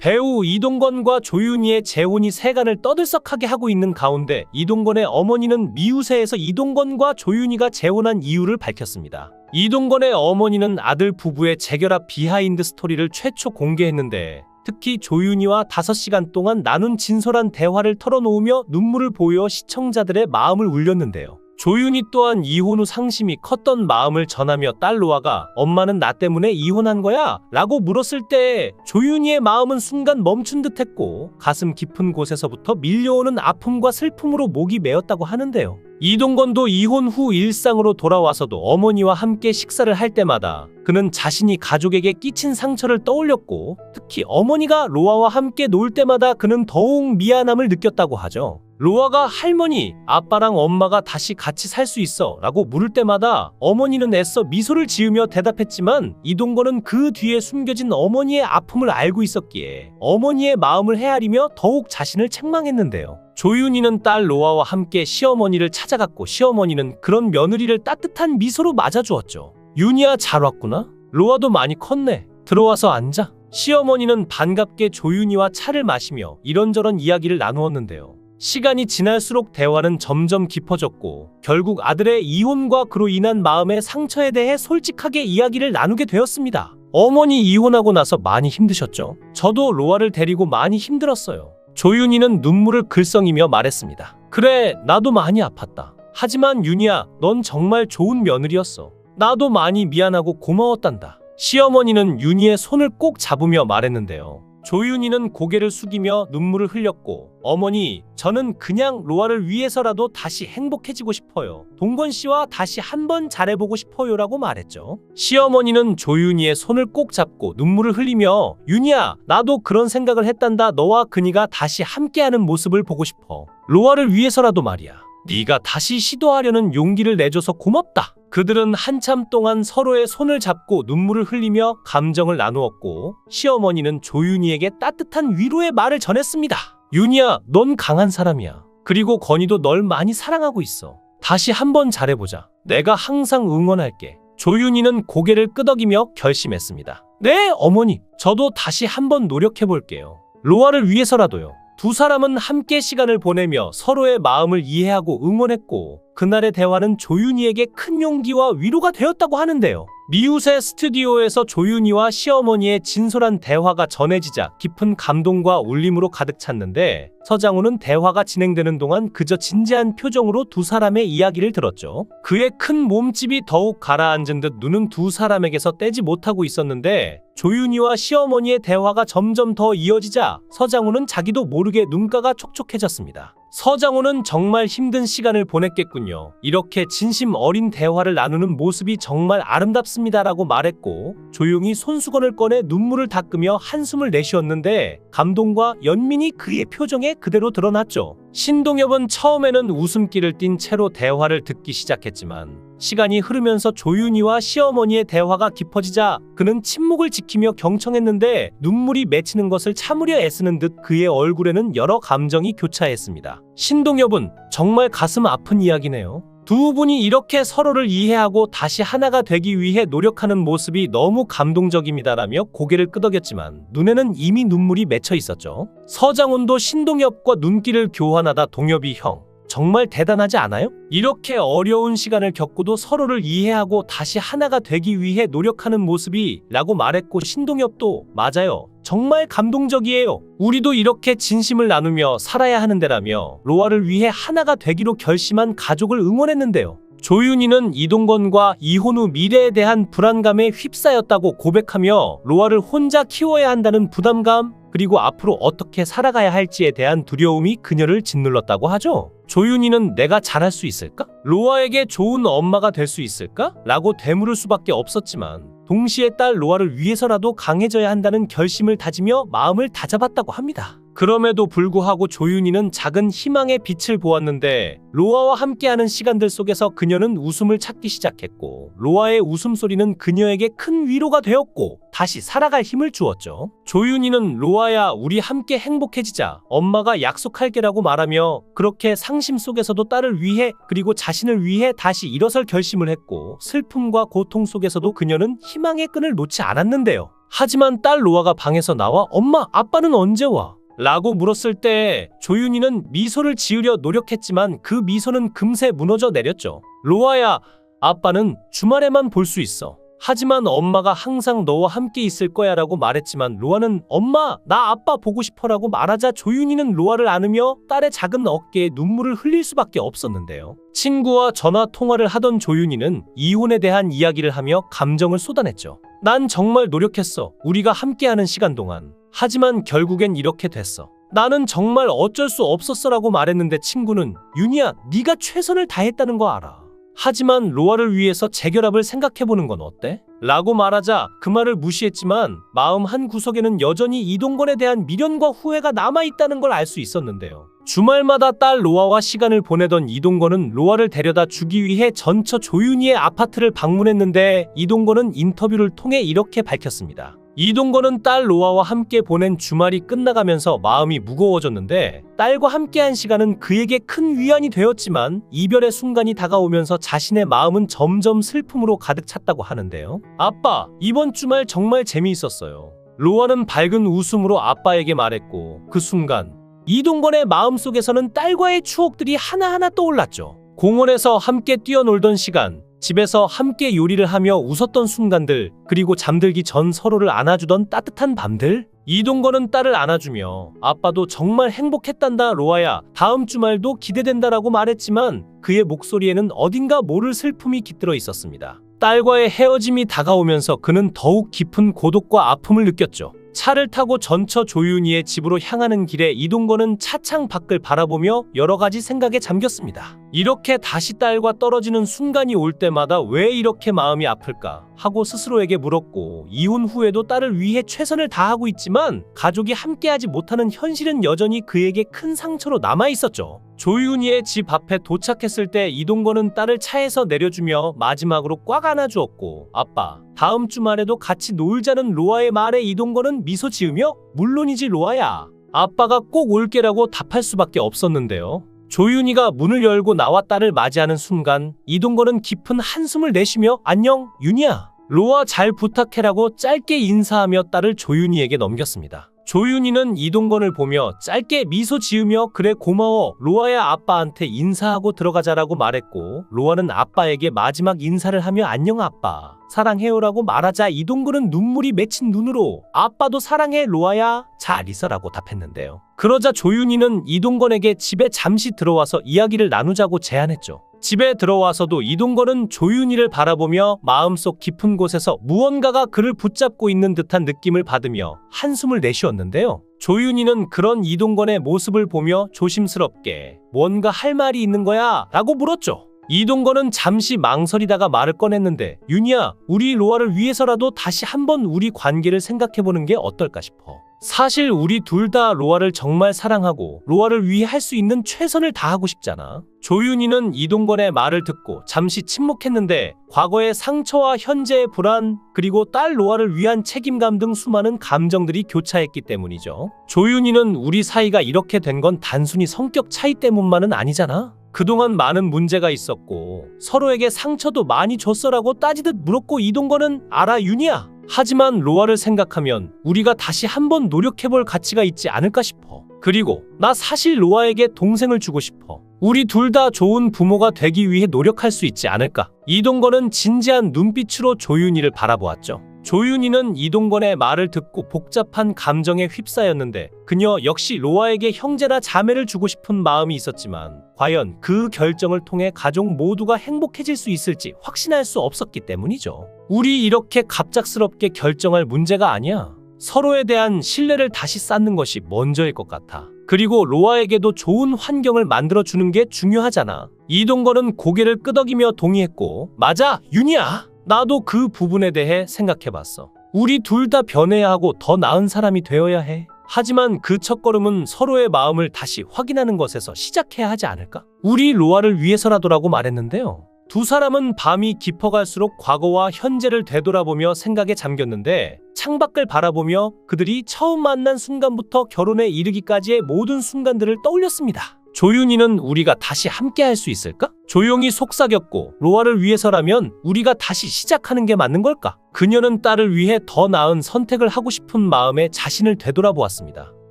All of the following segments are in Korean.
배우 이동건과 조윤희의 재혼이 세간을 떠들썩하게 하고 있는 가운데 이동건의 어머니는 미우새에서 이동건과 조윤희가 재혼한 이유를 밝혔습니다. 이동건의 어머니는 아들 부부의 재결합 비하인드 스토리를 최초 공개했는데 특히 조윤희와 5시간 동안 나눈 진솔한 대화를 털어놓으며 눈물을 보여 시청자들의 마음을 울렸는데요. 조윤희 또한 이혼 후 상심이 컸던 마음을 전하며 딸 로아가 엄마는 나 때문에 이혼한 거야? 라고 물었을 때 조윤희의 마음은 순간 멈춘 듯 했고 가슴 깊은 곳에서부터 밀려오는 아픔과 슬픔으로 목이 메었다고 하는데요. 이동건도 이혼 후 일상으로 돌아와서도 어머니와 함께 식사를 할 때마다 그는 자신이 가족에게 끼친 상처를 떠올렸고 특히 어머니가 로아와 함께 놀 때마다 그는 더욱 미안함을 느꼈다고 하죠. 로아가 할머니, 아빠랑 엄마가 다시 같이 살 수 있어 라고 물을 때마다 어머니는 애써 미소를 지으며 대답했지만 이동건은 그 뒤에 숨겨진 어머니의 아픔을 알고 있었기에 어머니의 마음을 헤아리며 더욱 자신을 책망했는데요. 조윤희는 딸 로아와 함께 시어머니를 찾아갔고 시어머니는 그런 며느리를 따뜻한 미소로 맞아주었죠. 윤희야 잘 왔구나. 로아도 많이 컸네. 들어와서 앉아. 시어머니는 반갑게 조윤희와 차를 마시며 이런저런 이야기를 나누었는데요. 시간이 지날수록 대화는 점점 깊어졌고 결국 아들의 이혼과 그로 인한 마음의 상처에 대해 솔직하게 이야기를 나누게 되었습니다. 어머니 이혼하고 나서 많이 힘드셨죠? 저도 로아를 데리고 많이 힘들었어요. 조윤희는 눈물을 글썽이며 말했습니다. 그래, 나도 많이 아팠다. 하지만 윤희야, 넌 정말 좋은 며느리였어. 나도 많이 미안하고 고마웠단다. 시어머니는 윤희의 손을 꼭 잡으며 말했는데요. 조윤희는 고개를 숙이며 눈물을 흘렸고 어머니 저는 그냥 로아를 위해서라도 다시 행복해지고 싶어요. 동건 씨와 다시 한번 잘해보고 싶어요 라고 말했죠. 시어머니는 조윤희의 손을 꼭 잡고 눈물을 흘리며 윤희야 나도 그런 생각을 했단다. 너와 그니가 다시 함께하는 모습을 보고 싶어. 로아를 위해서라도 말이야. 네가 다시 시도하려는 용기를 내줘서 고맙다. 그들은 한참 동안 서로의 손을 잡고 눈물을 흘리며 감정을 나누었고 시어머니는 조윤희에게 따뜻한 위로의 말을 전했습니다. 윤희야, 넌 강한 사람이야. 그리고 건이도 널 많이 사랑하고 있어. 다시 한번 잘해보자. 내가 항상 응원할게. 조윤희는 고개를 끄덕이며 결심했습니다. 네, 어머니. 저도 다시 한번 노력해볼게요. 로아를 위해서라도요. 두 사람은 함께 시간을 보내며 서로의 마음을 이해하고 응원했고 그날의 대화는 조윤희에게 큰 용기와 위로가 되었다고 하는데요. 미우새 스튜디오에서 조윤희와 시어머니의 진솔한 대화가 전해지자 깊은 감동과 울림으로 가득 찼는데 서장훈은 대화가 진행되는 동안 그저 진지한 표정으로 두 사람의 이야기를 들었죠. 그의 큰 몸집이 더욱 가라앉은 듯 눈은 두 사람에게서 떼지 못하고 있었는데 조윤희와 시어머니의 대화가 점점 더 이어지자 서장훈은 자기도 모르게 눈가가 촉촉해졌습니다. 서장훈은 정말 힘든 시간을 보냈겠군요. 이렇게 진심 어린 대화를 나누는 모습이 정말 아름답습니다라고 말했고 조용히 손수건을 꺼내 눈물을 닦으며 한숨을 내쉬었는데 감동과 연민이 그의 표정에 그대로 드러났죠. 신동엽은 처음에는 웃음기를 띤 채로 대화를 듣기 시작했지만 시간이 흐르면서 조윤희와 시어머니의 대화가 깊어지자 그는 침묵을 지키며 경청했는데 눈물이 맺히는 것을 참으려 애쓰는 듯 그의 얼굴에는 여러 감정이 교차했습니다. 신동엽은 정말 가슴 아픈 이야기네요. 두 분이 이렇게 서로를 이해하고 다시 하나가 되기 위해 노력하는 모습이 너무 감동적입니다라며 고개를 끄덕였지만 눈에는 이미 눈물이 맺혀 있었죠. 서장훈도 신동엽과 눈길을 교환하다 동엽이 형 정말 대단하지 않아요? 이렇게 어려운 시간을 겪고도 서로를 이해하고 다시 하나가 되기 위해 노력하는 모습이 라고 말했고 신동엽도 맞아요. 정말 감동적이에요. 우리도 이렇게 진심을 나누며 살아야 하는데라며 로아를 위해 하나가 되기로 결심한 가족을 응원했는데요. 조윤희는 이동건과 이혼 후 미래에 대한 불안감에 휩싸였다고 고백하며 로아를 혼자 키워야 한다는 부담감 그리고 앞으로 어떻게 살아가야 할지에 대한 두려움이 그녀를 짓눌렀다고 하죠. 조윤희는 내가 잘할 수 있을까? 로아에게 좋은 엄마가 될 수 있을까? 라고 되물을 수밖에 없었지만 동시에 딸 로아를 위해서라도 강해져야 한다는 결심을 다지며 마음을 다잡았다고 합니다. 그럼에도 불구하고 조윤희는 작은 희망의 빛을 보았는데 로아와 함께하는 시간들 속에서 그녀는 웃음을 찾기 시작했고 로아의 웃음소리는 그녀에게 큰 위로가 되었고 다시 살아갈 힘을 주었죠. 조윤희는 로아야 우리 함께 행복해지자 엄마가 약속할게라고 말하며 그렇게 상심 속에서도 딸을 위해 그리고 자신을 위해 다시 일어설 결심을 했고 슬픔과 고통 속에서도 그녀는 희망의 끈을 놓지 않았는데요. 하지만 딸 로아가 방에서 나와 엄마, 아빠는 언제 와? 라고 물었을 때 조윤이는 미소를 지으려 노력했지만 그 미소는 금세 무너져 내렸죠. 로아야, 아빠는 주말에만 볼 수 있어. 하지만 엄마가 항상 너와 함께 있을 거야 라고 말했지만 로아는 엄마, 나 아빠 보고 싶어 라고 말하자 조윤이는 로아를 안으며 딸의 작은 어깨에 눈물을 흘릴 수밖에 없었는데요. 친구와 전화 통화를 하던 조윤이는 이혼에 대한 이야기를 하며 감정을 쏟아냈죠. 난 정말 노력했어. 우리가 함께하는 시간 동안. 하지만 결국엔 이렇게 됐어. 나는 정말 어쩔 수 없었어라고 말했는데 친구는 윤희야, 네가 최선을 다했다는 거 알아. 하지만 로아를 위해서 재결합을 생각해보는 건 어때? 라고 말하자 그 말을 무시했지만 마음 한 구석에는 여전히 이동건에 대한 미련과 후회가 남아있다는 걸 알 수 있었는데요. 주말마다 딸 로아와 시간을 보내던 이동건은 로아를 데려다 주기 위해 전처 조윤희의 아파트를 방문했는데 이동건은 인터뷰를 통해 이렇게 밝혔습니다. 이동건은 딸 로아와 함께 보낸 주말이 끝나가면서 마음이 무거워졌는데 딸과 함께한 시간은 그에게 큰 위안이 되었지만 이별의 순간이 다가오면서 자신의 마음은 점점 슬픔으로 가득 찼다고 하는데요. 아빠, 이번 주말 정말 재미있었어요. 로아는 밝은 웃음으로 아빠에게 말했고 그 순간 이동건의 마음속에서는 딸과의 추억들이 하나하나 떠올랐죠. 공원에서 함께 뛰어놀던 시간, 집에서 함께 요리를 하며 웃었던 순간들, 그리고 잠들기 전 서로를 안아주던 따뜻한 밤들? 이동건은 딸을 안아주며 아빠도 정말 행복했단다 로아야 다음 주말도 기대된다라고 말했지만 그의 목소리에는 어딘가 모를 슬픔이 깃들어 있었습니다. 딸과의 헤어짐이 다가오면서 그는 더욱 깊은 고독과 아픔을 느꼈죠. 차를 타고 전처 조윤희의 집으로 향하는 길에 이동건은 차창 밖을 바라보며 여러 가지 생각에 잠겼습니다. 이렇게 다시 딸과 떨어지는 순간이 올 때마다 왜 이렇게 마음이 아플까 하고 스스로에게 물었고 이혼 후에도 딸을 위해 최선을 다하고 있지만 가족이 함께하지 못하는 현실은 여전히 그에게 큰 상처로 남아 있었죠. 조윤희의 집 앞에 도착했을 때 이동건은 딸을 차에서 내려주며 마지막으로 꽉 안아주었고 아빠 다음 주말에도 같이 놀자는 로아의 말에 이동건은 미소 지으며 물론이지 로아야 아빠가 꼭 올게라고 답할 수밖에 없었는데요. 조윤희가 문을 열고 딸을 맞이하는 순간 이동건은 깊은 한숨을 내쉬며 안녕 윤희야 로아 잘 부탁해라고 짧게 인사하며 딸을 조윤희에게 넘겼습니다. 조윤희는 이동건을 보며 짧게 미소 지으며 그래 고마워 로아야 아빠한테 인사하고 들어가자라고 말했고 로아는 아빠에게 마지막 인사를 하며 안녕 아빠 사랑해요라고 말하자 이동건은 눈물이 맺힌 눈으로 아빠도 사랑해 로아야 잘 있어라고 답했는데요. 그러자 조윤희는 이동건에게 집에 잠시 들어와서 이야기를 나누자고 제안했죠. 집에 들어와서도 이동건은 조윤희를 바라보며 마음속 깊은 곳에서 무언가가 그를 붙잡고 있는 듯한 느낌을 받으며 한숨을 내쉬었는데요. 조윤희는 그런 이동건의 모습을 보며 조심스럽게 뭔가 할 말이 있는 거야? 라고 물었죠. 이동건은 잠시 망설이다가 말을 꺼냈는데 윤희야 우리 로아를 위해서라도 다시 한번 우리 관계를 생각해보는 게 어떨까 싶어. 사실 우리 둘 다 로아를 정말 사랑하고 로아를 위해 할 수 있는 최선을 다하고 싶잖아. 조윤희는 이동건의 말을 듣고 잠시 침묵했는데 과거의 상처와 현재의 불안 그리고 딸 로아를 위한 책임감 등 수많은 감정들이 교차했기 때문이죠. 조윤희는 우리 사이가 이렇게 된 건 단순히 성격 차이 때문만은 아니잖아. 그동안 많은 문제가 있었고 서로에게 상처도 많이 줬어라고 따지듯 물었고 이동건은 알아 윤희야. 하지만 로아를 생각하면 우리가 다시 한번 노력해볼 가치가 있지 않을까 싶어. 그리고 나 사실 로아에게 동생을 주고 싶어. 우리 둘 다 좋은 부모가 되기 위해 노력할 수 있지 않을까. 이동건은 진지한 눈빛으로 조윤희를 바라보았죠. 조윤희는 이동건의 말을 듣고 복잡한 감정에 휩싸였는데 그녀 역시 로아에게 형제나 자매를 주고 싶은 마음이 있었지만 과연 그 결정을 통해 가족 모두가 행복해질 수 있을지 확신할 수 없었기 때문이죠. 우리 이렇게 갑작스럽게 결정할 문제가 아니야. 서로에 대한 신뢰를 다시 쌓는 것이 먼저일 것 같아. 그리고 로아에게도 좋은 환경을 만들어주는 게 중요하잖아. 이동건은 고개를 끄덕이며 동의했고, 맞아, 윤희야. 나도 그 부분에 대해 생각해봤어. 우리 둘 다 변해야 하고 더 나은 사람이 되어야 해. 하지만 그 첫걸음은 서로의 마음을 다시 확인하는 것에서 시작해야 하지 않을까? 우리 로아를 위해서라도라고 말했는데요. 두 사람은 밤이 깊어갈수록 과거와 현재를 되돌아보며 생각에 잠겼는데 창밖을 바라보며 그들이 처음 만난 순간부터 결혼에 이르기까지의 모든 순간들을 떠올렸습니다. 조윤희는 우리가 다시 함께 할 수 있을까? 조용히 속삭였고 로아를 위해서라면 우리가 다시 시작하는 게 맞는 걸까? 그녀는 딸을 위해 더 나은 선택을 하고 싶은 마음에 자신을 되돌아보았습니다.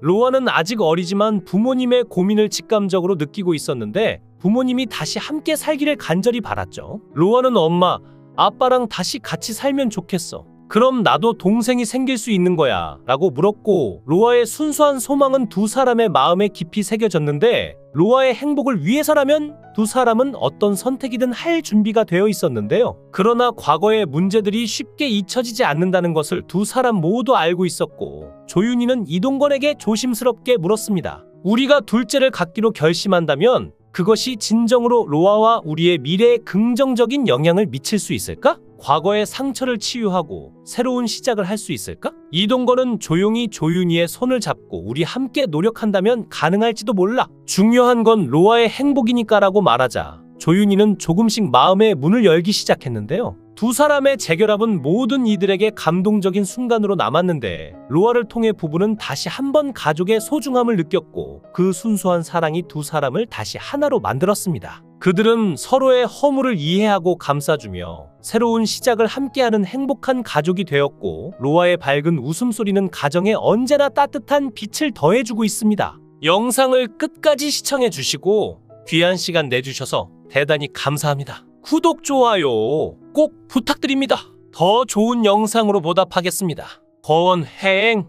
로아는 아직 어리지만 부모님의 고민을 직감적으로 느끼고 있었는데 부모님이 다시 함께 살기를 간절히 바랐죠. 로아는 엄마, 아빠랑 다시 같이 살면 좋겠어. 그럼 나도 동생이 생길 수 있는 거야. 라고 물었고, 로아의 순수한 소망은 두 사람의 마음에 깊이 새겨졌는데, 로아의 행복을 위해서라면 두 사람은 어떤 선택이든 할 준비가 되어 있었는데요. 그러나 과거의 문제들이 쉽게 잊혀지지 않는다는 것을 두 사람 모두 알고 있었고, 조윤희는 이동건에게 조심스럽게 물었습니다. 우리가 둘째를 갖기로 결심한다면 그것이 진정으로 로아와 우리의 미래에 긍정적인 영향을 미칠 수 있을까? 과거의 상처를 치유하고 새로운 시작을 할 수 있을까? 이동건은 조용히 조윤희의 손을 잡고 우리 함께 노력한다면 가능할지도 몰라. 중요한 건 로아의 행복이니까라고 말하자 조윤희는 조금씩 마음의 문을 열기 시작했는데요. 두 사람의 재결합은 모든 이들에게 감동적인 순간으로 남았는데 로아를 통해 부부는 다시 한번 가족의 소중함을 느꼈고 그 순수한 사랑이 두 사람을 다시 하나로 만들었습니다. 그들은 서로의 허물을 이해하고 감싸주며 새로운 시작을 함께하는 행복한 가족이 되었고 로아의 밝은 웃음소리는 가정에 언제나 따뜻한 빛을 더해주고 있습니다. 영상을 끝까지 시청해 주시고 귀한 시간 내주셔서 대단히 감사합니다. 구독, 좋아요 꼭 부탁드립니다. 더 좋은 영상으로 보답하겠습니다. 거원 해행